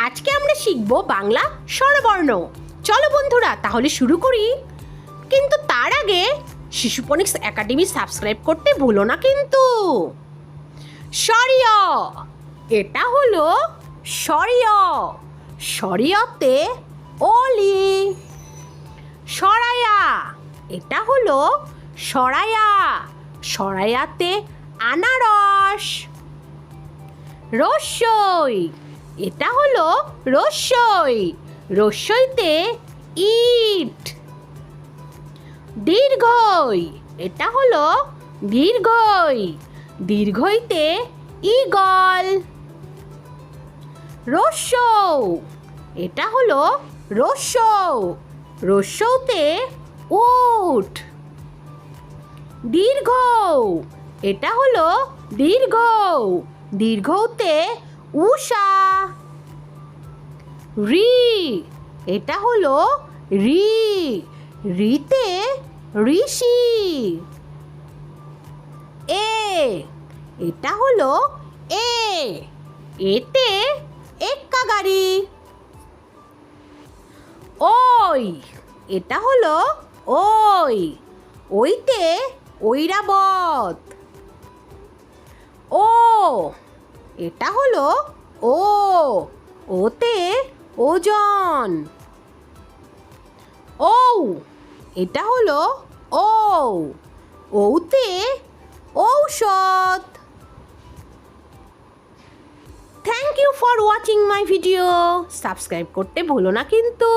আজকে আমরা শিখব বাংলা স্বরবর্ণ। চলো বন্ধুরা, তাহলে শুরু করি। কিন্তু তার আগে শিশুপনিক্স একাডেমি সাবস্ক্রাইব করতে ভুলো না কিন্তু। এটা হলো সরিয়তে অলি। সরায়া, এটা হলো সরায়া। সরায়াতে আনারস। রস্যই। এটা হলো রস্যই রস্যইতে ইট। দীর্ঘই। এটা হলো দীর্ঘই। দীর্ঘইতে ইগল রস্যৌ এটা হলো রস্যৌ রস্যৌতে উট। দীর্ঘ এটা হলো দীর্ঘ দীর্ঘতে উষা। রি। এটা হলো রি। রিতে ঋষি। এ। এটা হলো এ। এতে এক্কা গাড়ি ওই। এটা হলো ওই। ওইতে ঐরাবত। ও। এটা হলো ও। ওতে ওজন। ও এটা হলো ও ওতে ঔষধ। Thank you for watching my video subscribe করতে ভুলো না কিন্তু।